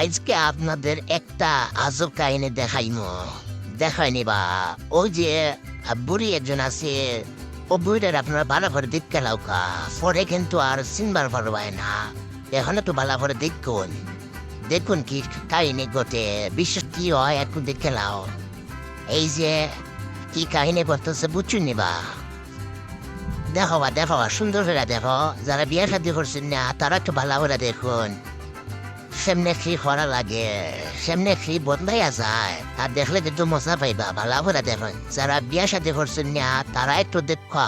আজকে আপনাদের একটা আজব কাহিনী দেখাইমো। দেখাইনি বা ওই যে, বুড়ি একজন আছে, ও বুড়িটার আপনারা ভালো করে দেখতে লাউকা পরে কিন্তু আর চিনবার পারবাই না। এখন একটু ভালো করে দেখুন। দেখুন কি কাহিনী ঘটে বিশেষ কি হয় একটু দেখে লাও। এই যে, কি কাহিনী করতেছে বুঝছুন বা দেখো বা, দেখো সুন্দর করে দেখো। যারা বিয়ে শাদি করছেন না, তারা একটু ভালো করে দেখুন। সেমনে কি করা লাগে? সেমনে কি বদলাইয়া যায়? আর দেখলে কিন্তু মজা পাইবা, ভালো করে দেখুন। যারা বিয়ে শাদি করছেন না তারা একটু দেখা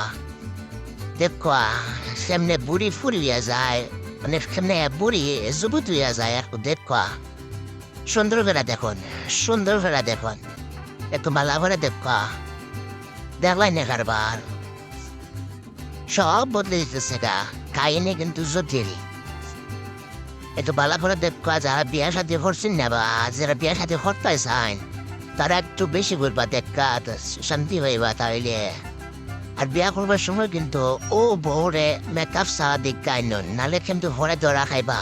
দেখা সেমনে বুড়ি ফুরিয়া যায় মানে সেমনে বুড়ি জুবুত হইয়া যায়, একটু দেখা সুন্দর করে দেখুন, সুন্দর করে দেখুন। একটু ভালো করে দেখা দেখলাই না কারবার। সব বদলে দিতেছে গা। কাহিনী কিন্তু জটিল। একটু ভালো করে দেখা যারা বিয়ে শাদি করছেন না বা? যারা বিয়ে শাদি করতে চান তারা একটু বেশি করবা দেখা শান্তি হইবা তাইলে। আর বিয়া করবার সময় কিন্তু ও বউরে মেকআপ সারা দিকে আইন নালে কিন্তু ভরে ধরা খাইবা।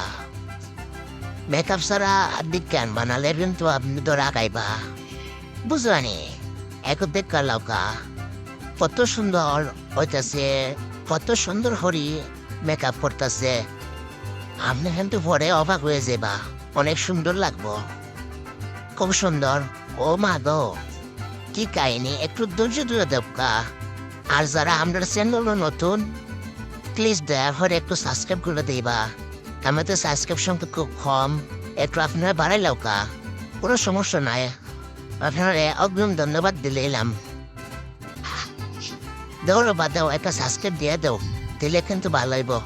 মেকআপ সারা দিকে আনবা নালে কিন্তু আপনি ধরা খাইবা। বুঝলানি? এক দেখা লাউকা কত সুন্দর হইতাছে, কত সুন্দর হরি মেকআপ করতেছে। আপনি কিন্তু পরে অবাক হয়ে যাবা। অনেক সুন্দর লাগবো। খুব সুন্দর। ও মা গো, কি কাহিনী, একটু ধৈর্য ধরে দেবকা আর যারা আমাদের চ্যানেল নতুন প্লিজ দয়া করে একটু সাবস্ক্রাইব করে দিবা। আমাদের সাবস্ক্রাইব সংখ্যা খুব কম, একটু আপনারা বাড়াই লাউকা কোনো সমস্যা নাই। আপনারা অগ্রিম ধন্যবাদ দিলে এলাম। দৌড়ো বাদ দাও, একটা সাবস্ক্রাইব দিয়ে দাও। দিলে কিন্তু ভালো হইব।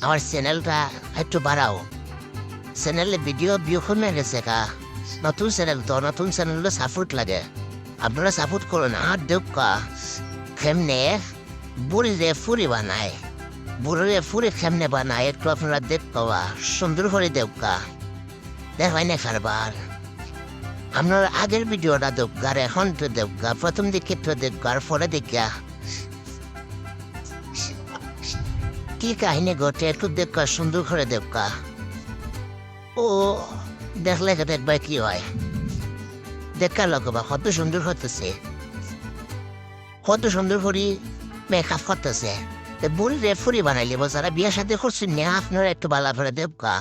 আমার চ্যানেলটা একটু বাড়াও চ্যানেলে ভিডিও ভিউ কমে গেছে নতুন চ্যানেল তো নতুন চ্যানেলে সাপোর্ট লাগে আপনারা সাপোর্ট করুন আর দেউকা কেমনে বুড়িরে ফুরি বানায় বুড়িরে ফুরি কেমনে বানায় একটু আপনারা দেখবা সুন্দর করে দেউকা দেখাই না কারবার আপনার আগের ভিডিওটা আর এখন তো দেখবা প্রথম দিকে তো দেখবা আর পরে দেখা কি কাহিনী ঘটে? একটু দেখা, সুন্দর করে দেখা। ও, দেখলে তো দেখবা কি হয়? দেখা লগবা কত সুন্দর হতেছে। কত সুন্দর করে মেকআপ করতেছে। বুড়ি রে ফুরি বানাই লিব যারা বিয়ে সাথে করছেন না, আপনারা একটু বালা করে দেবকা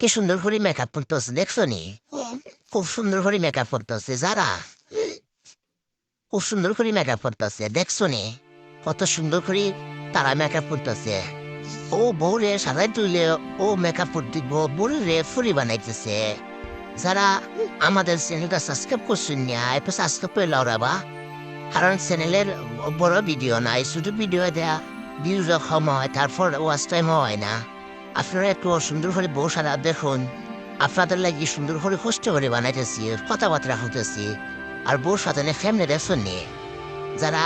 কি সুন্দর করে মেকআপ করতেছে, দেখছ নি? খুব সুন্দর করে মেকআপ করতেছে, যারা। খুব সুন্দর করে মেকআপ করতেছে, দেখছ নি? কত সুন্দর করে তারা মেকআপ করতেছে। ও বউরে সাজাই তুইলে ও মেকআপ করতে বউরে ফুরি বানাইতেছে। যারা আমাদের চ্যানেলটা সাবস্ক্রাইব করছেন না একটু সাবস্ক্রাইব করে লাউরাবা কারণ চ্যানেলের বড় ভিডিও নাই ছোট ভিডিও দেয়া ভিউজ কম হয়, তারপর ওয়াচ টাইম হয় না। আপনারা একটু সুন্দর করে বউ সারা দেখুন। আপনাদের লাগি সুন্দর করে কষ্ট করে বানাইতেছি, কথাবার্তা হতেছি আর বউ সাথে ফ্যামিলি দেখছেন নি। যারা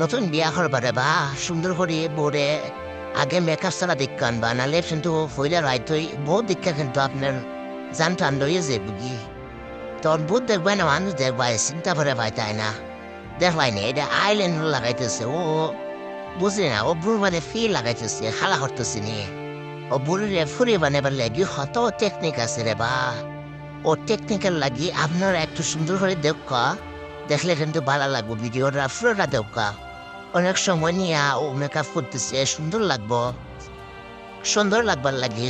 নতুন বিয়া করবারে বা সুন্দর করে বউরে আগে মেকআপ ছাড়া দেখান বা, নালে কিন্তু হইলে রাইতই বহুত দীক্ষা কিন্তু আপনার জান টান লইয়ে যে বুঝি তোর বুধ দেখবাই না মানুষ দেখবাই চিন্তা করে পাই তাই না। দেখবাই না এটা আইল্যান্ড লাগাইতেছে ও বুঝলি না ও বুড় মানে ফি লাগাইতেছে খালা করতেছে নি। ও বুড়িরে ফুরি বানাবার লাগি হত টেকনিক আছে রে বা। ও টেকনিকের লাগি আপনারা একটু সুন্দর করে দেখা দেখলে কিন্তু ভালো লাগবো ভিডিওটা পুরোটা দেখা অনেক সময় নিয়ে ও মেকআপ করতেছে সুন্দর লাগবো। সুন্দর লাগবার লাগে।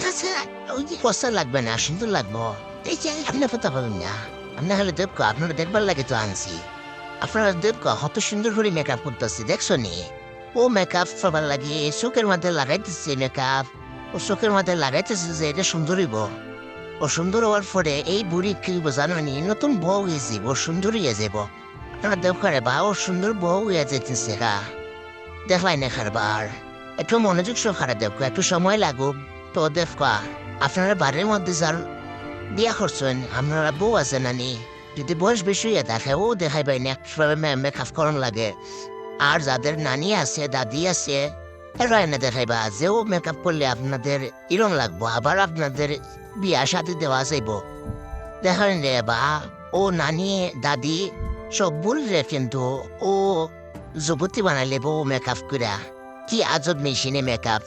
কষ্ট লাগবে না সুন্দর লাগবো। এই যে আপনি কথা পাবেন না। আপনি হলে দেখো আপনারা দেখবার লাগে তো আনছি। আপনারা দেখো কত সুন্দর করে মেকআপ করতেছে দেখছ নি? ও মেকআপ সবার লাগে চোখের মধ্যে লাগাইতেছে মেকআপ ও চোখের মধ্যে লাগাইতেছে যে এটা সুন্দর হইব। ও সুন্দর হওয়ার পরে এই বুড়ি কি জানো নি? নতুন বউ ও সুন্দর হয়ে যাব আপনারা দেখো রে বা ও সুন্দর বউ হয়ে যেতেছে দেখলাই না খারবার একটু মনোযোগ সহকারে দেখো একটু সময় লাগুক তো দেখো আপনারা বাড়ির মধ্যে যার বিয়া করছেন আপনারা বউ আছে নানি যদি বয়স বেশি হয়ে থাকে ও দেখাই পাই না মেকআপ করন লাগে আর যাদের নানি আছে দাদি আছে এরা এনে দেখাইবা যে ও মেকআপ করলে আপনাদের ইরম লাগবো আবার আপনাদের বিয়া সাথে দেওয়া যাইব দেখেন রে বা ও নানি দাদি সব বললে কিন্তু ও যুবতী বানাইলে বউ মেকআপ করা কি আজব মেশিনে মেকআপ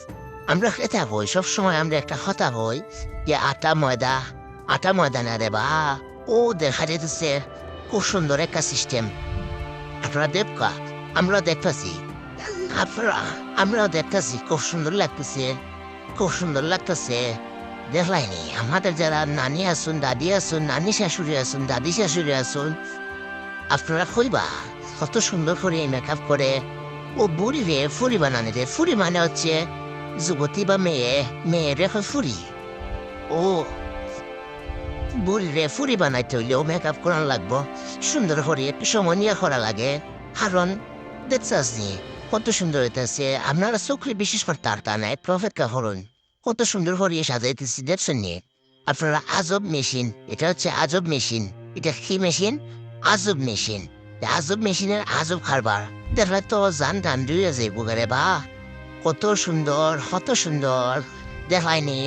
আমরা খেতে হই, সবসময় আমরা একটা হতা হই যে আটা ময়দা আটা ময়দা না রে বা। ও দেখা যেতেছে খুব সুন্দর একটা সিস্টেম আপনারা দেখবা আমরা দেখতেছি। আপনারা, আমরাও দেখতেছি, খুব সুন্দর লাগতেছে, খুব সুন্দর লাগতেছে। দেখলাইনি, আমাদের যারা নানি আসুন দাদি আসুন নানি শাশুড়ি আসুন দাদি শাশুড়ি আসুন আপনারা কইবা কত সুন্দর করে মেকআপ করে। ও বুড়ি রে, ফুরি বানানে রে, ফুরি মানে হচ্ছে যুবতী বা মেয়ে মেয়ে রে ফুরি। ও, বুড়ি রে, ফুরি বানাইতে হইলেও মেকআপ করান লাগবো। সুন্দর করে একটু সময় নিয়ে করা লাগে। কারণ দেখছাস নি? কত সুন্দর হইতেছে। আপনারা চোখে বিশেষ করে তার তা নাই প্রফেটকা হরণ কত সুন্দর করে সাজাইতেছি, দেখছেন নি? আপনারা আজব মেশিন, এটা হচ্ছে আজব মেশিন। এটা কি মেশিন? আজব মেশিন আজব মেশিনের আজব কারবার দেখলে তো জান টান দুয়ে যাইব রে বা কত সুন্দর কত সুন্দর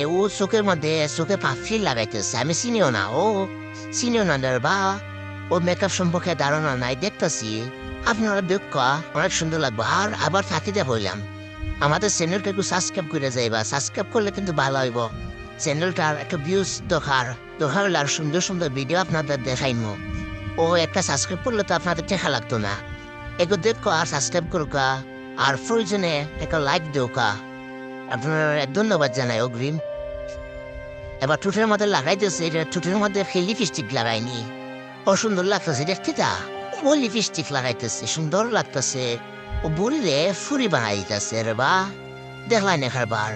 ও চোখের মধ্যে চোখে পাফি লাগাইতেছে আমি চিনিও না ও চিনিও না বা ও মেকআপ সম্পর্কে ধারণা নাই দেখতেছি আপনারা দেখা অনেক সুন্দর লাগবে আর আবার থাকিতে হইলাম আমাদের চ্যানেলটা একটু সাবস্ক্রাইব করে যাইবা সাবস্ক্রাইব করলে কিন্তু ভালো হইব চ্যানেলটার একটা ভিউজ দরকার দরকার সুন্দর সুন্দর ভিডিও আপনাদের দেখাইমো ও একটা সাবস্ক্রাইব করলে তো আপনাদের টেকা লাগতো না। এগো দেখো আর সাবস্ক্রাইব করুকা আর প্রয়োজনে একটা লাইক দেওকা আপনার ধন্যবাদ জানাই, অগ্রিম। এবার টুটের মধ্যে লাগাইতেছে এটা টুটের মধ্যে সেই লিপস্টিক লাগাইনি। ও সুন্দর লাগতেছে, দেখতে তা। ও লিপস্টিক লাগাইতেছে, সুন্দর লাগতেছে। ও বুড়িরে ফুরি বানাইতেছে রে বা। দেখলাই না খারবার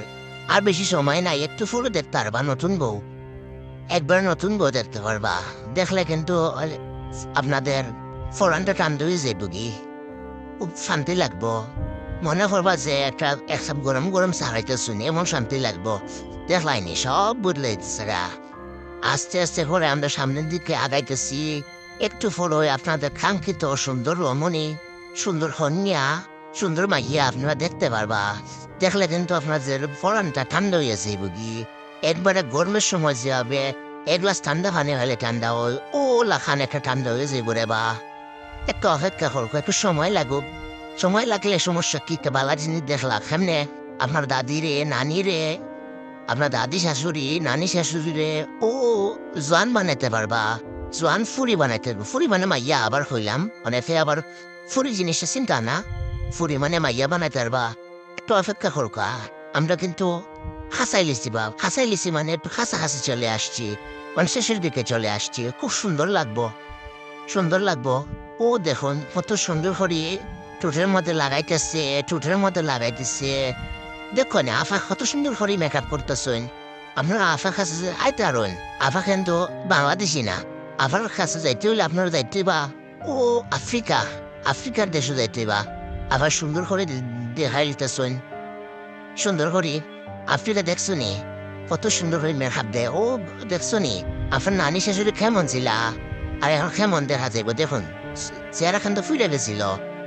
আর বেশি সময় নাই, একটু ফুলে দেখতে পারবা, নতুন বউ। একবার নতুন বউ দেখতে পারবা। দেখলে কিন্তু আপনাদের ফোরানটা টান দিয়ে যাইব কি খুব শান্তি লাগবো। মনে করবা যে একটা একটা গরম গরম সারাইতে শুনে, এমন শান্তি লাগবো। দেখলাইনি সব বদলে দিচ্ছে আস্তে আস্তে করে আমরা সামনের দিকে আগাইতেছি। একটু পরে আপনাদের কাঙ্ক্ষিত সুন্দর রমণী, সুন্দর কন্যা, সুন্দর মাইয়া আপনারা দেখতে পারবা। দেখলে কিন্তু আপনাদের ফরানটা ঠান্ডা হয়ে যাইব কি একবারে গরমের সময় যে হবে এক গ্লাস ঠান্ডা পানি হলে ঠান্ডা হয় ও লাখান একটা ঠান্ডা হয়ে যাইব রে বা একটু অপেক্ষা করব একটু সময় লাগুক সময় লাগলে সমস্যা কি বালা জিনিস দেখলা কেমনে আপনার দাদি রে নানি রে আপনার দাদি শাশুড়ি নানি শাশুড়ি রে ও জোয়ান বানাইতে পারবা জোয়ান ফুরি বানাইতে। ফুরি মানে মাইয়া আবার হইলাম অনেকে আবার ফুরি জিনিসটা চিন্তা না ফুরি মানে মাইয়া বানাইতে পারবা একটু অপেক্ষা করকা আমরা কিন্তু হাসাই লিছি বা হাসাই মানে একটু হাসা হাসি চলে আসছি। মানে শেষের দিকে চলে আসছি। খুব সুন্দর লাগবো। সুন্দর লাগবো। ও দেখুন, কত সুন্দর করে টুটের মধ্যে লাগাইতেছে টুটের মধ্যে লাগাইতেছে। দেখো না, আফা কত সুন্দর করে মেকআপ করতেছেন। আপনার আফা কাছে আইতে আরুন আফা কিন্তু বাংলাদেশি না। আফার কাছে যাইতে হলে আপনার যাইতে বা ও, আফ্রিকা, আফ্রিকার দেশে যাইতে বা। আবার সুন্দর করে দেখাই দিতেছেন সুন্দর করে আফ্রিকা দেখছ নি কত সুন্দর করে মেকআপ দেয়। ও দেখছ নি আপনার নানি শাশুড়ি কেমন ছিল? আর এখন কেমন দেখা যাইব? দেখুন, চেহারা খান তো ফুলে গেছিল।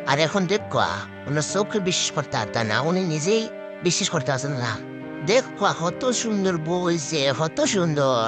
আর এখন দেখবা ওনার চোখে বিশ্বাস করতে পারত না, উনি নিজেই বিশ্বাস করতে পারছেন না। দেখবা কত সুন্দর বইছে কত সুন্দর।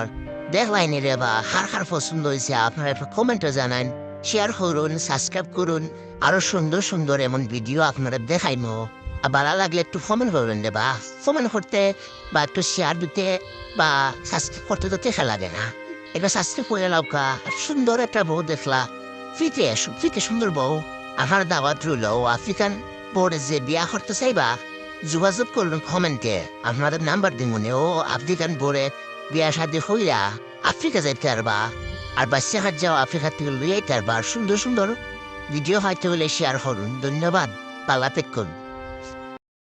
দেখলাইনি রে বা, হার হার পছন্দ হয়েছে আপনারা একটু কমেন্টে জানান শেয়ার করুন সাবস্ক্রাইব করুন। আরও সুন্দর সুন্দর এমন ভিডিও আপনারা দেখাইমো। আর ভালো লাগলে একটু কমেন্ট করবেন রে বা। কমেন্ট করতে বা একটু শেয়ার দিতে বা সাবস্ক্রাইব করতে তো দেখা লাগে না। এটা সাবস্ক্রাইব করে লাউকা সুন্দর একটা বউ দেখলা। ফ্রিতে ফ্রিতে সুন্দর বউ। আমার দাওয়াত রইল। আফ্রিকান বোর্ডে যে বিয়া করতে চাইবা, যোগাযোগ করুন কমেন্টে আপনাদের নাম্বার দিন মনে ও আফ্রিকান বোর্ডে বিয়া শাদি হইয়া আফ্রিকা যাইতে পারবা। আর বাচ্চা হাত যাও আফ্রিকা থেকে লইয়াইতে পারবা। সুন্দর সুন্দর ভিডিও হয়তো হলে শেয়ার করুন। ধন্যবাদ। পালা পেক করুন।